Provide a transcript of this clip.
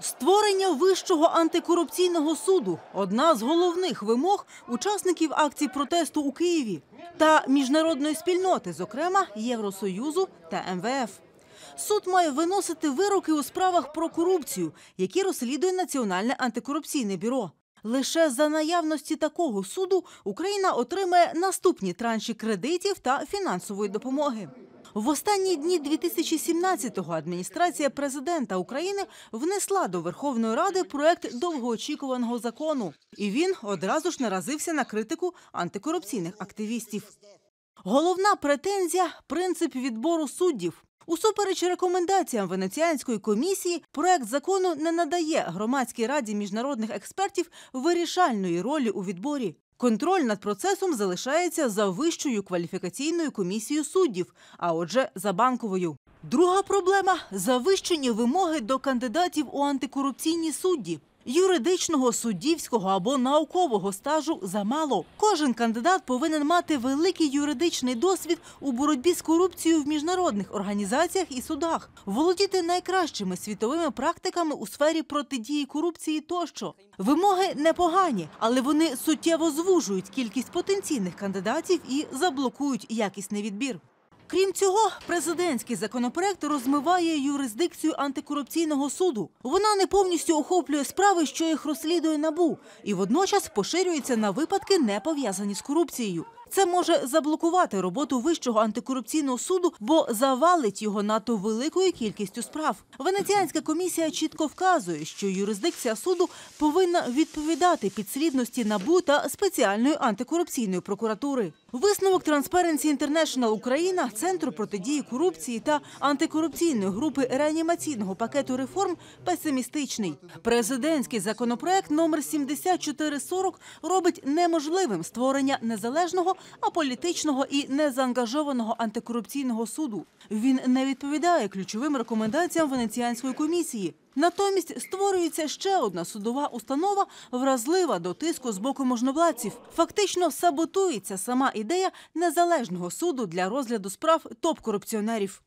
Створення вищого антикорупційного суду одна з головних вимог учасників акцій протесту у Києві та міжнародної спільноти, зокрема Євросоюзу та МВФ. Суд має виносити вироки у справах про корупцію, які розслідує Національне антикорупційне бюро. Лише за наявності такого суду Україна отримає наступні транші кредитів та фінансової допомоги. В останні дні 2017-го адміністрація президента України внесла до Верховної Ради проект довгоочікуваного закону, і він одразу ж наразився на критику антикорупційних активістів. Головна претензія принцип відбору суддів. Усупереч рекомендаціям Венеціанської комісії, проект закону не надає громадській раді міжнародних експертів вирішальної ролі у відборі. Контроль над процесом залишається за вищою кваліфікаційною комісією суддів, а отже, за банковою. Друга проблема завищені вимоги до кандидатів у антикорупційні судді. Юридичного, суддівського або наукового стажу замало. Кожен кандидат повинен мати великий юридичний досвід у боротьбі з корупцією в міжнародних організаціях і судах, володіти найкращими світовими практиками у сфері протидії корупції тощо. Вимоги непогані, але вони суттєво звужують кількість потенційних кандидатів і заблокують якісний відбір. Крім цього, президентський законопроект розмиває юрисдикцію антикорупційного суду. Вона не повністю охоплює справи, що їх розслідує набу, і водночас поширюється на випадки, не пов'язані з корупцією. Це може заблокувати роботу вищого антикорупційного суду, бо завалить його надто великою кількістю справ. Венеціанська комісія чітко вказує, що юрисдикція суду повинна відповідати підслідності набу та спеціальної антикорупційної прокуратури. Висновок Transparency International Україна, центру протидії корупції та антикорупційної групи реанімаційного пакету реформ песимістичний. Президентський законопроект номер 7440 робить неможливим створення незалежного, аполітичного і незаангажованого антикорупційного суду. Він не відповідає ключовим рекомендаціям Венеціанської комісії. Натомість створюється ще одна судова установа, вразлива до тиску з боку можновладців. Фактично саботується сама ідея незалежного суду для розгляду справ топ-корупціонерів.